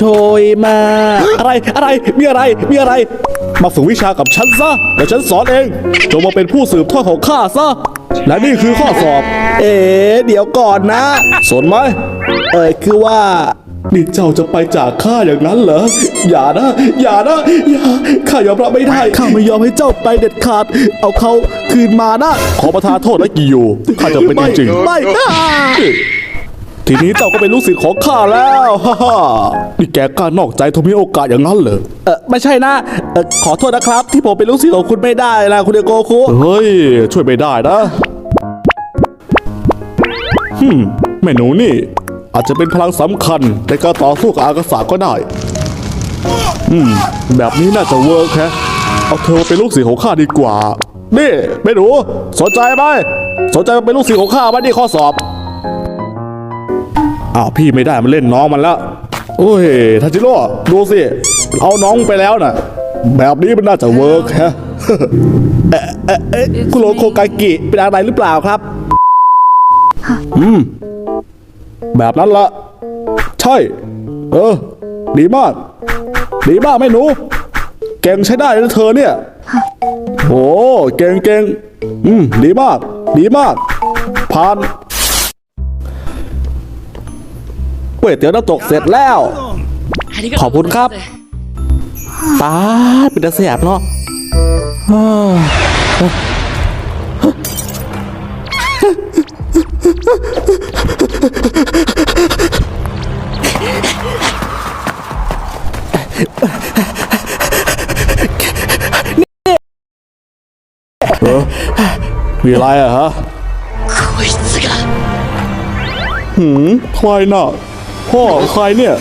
โชยมา อะไรอะไรมีอะไรมีอะไร มาฝึกวิชากับฉันซะเดี๋ยวฉันสอนเองจงมาเป็นผู้สืบทอดของข้าซะและนี่คือข้อสอบ เอ๋เดี๋ยวก่อนนะสนไหมเอ่ยคือว่านี่เจ้าจะไปจากข้าอย่างนั้นเหรอ อย่านะ อย่านะ อย่า ข้ายอมรับไม่ได้ ข้าไม่ยอมให้เจ้าไปเด็ดขาด เอาเขาคืนมานะ ขอประทานโทษและกิโยข้าจะเป็นจริงๆไม่ไม่ ทีนี้เจ้าก็เป็นลูกศิษย์ของข้าแล้วฮ่าฮ่านี่แกกล้านอกใจทมีโอกาสอย่างนั้นเหรอ เออไม่ใช่นะเออขอโทษนะครับ ที่ผมเป็นลูกศิษย์ของคุณไม่ได้นะคุณเดโกคุเฮ้ย ช่วยไม่ได้นะฮึมแม่หนูนี่ อาจจะเป็นพลังสำคัญในการต่อสู้กับอากาศาก็ได้ อืม แบบนี้น่าจะเวิร์กแฮะเอาเธอมาเป็นลูกศิษย์ของข้าดีกว่า นี่แม่หนู สนใจไหมสนใจมาเป็นลูกศิษย์ของข้าไหมนี่ข้อสอบ อ้าวพี่ไม่ได้มันเล่นน้องมันแล้วโอ้ยทาจิโร่ดูสิ เอาน้องไปแล้วน่ะ แบบนี้มันน่าจะเวิร์กฮะเอ๊ะเอ๊ะเอ๊ะคุณโรโคกากิเป็นอะไรหรือเปล่าครับ อืม แบบนั้นละใช่ เออ ดีมาก ดีมากไหม่หนู เก่งใช้ได้นะเธอเนี่ยโอ้เก่งเก่งอืม ดีมาก ดีมาก ผ่าน ก๋วยเตี๋ยวน้ำตกเสร็จแล้ว ขอบคุณครับตาเป็นตาแสบเนาะมีอะไรอะฮะหืมใครน่ะ พ่อใครเนี่ย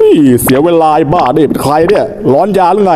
นี่เสียเวลาไอ้บ้านี่เป็นใครเนี่ย ร้อนยาหรือไง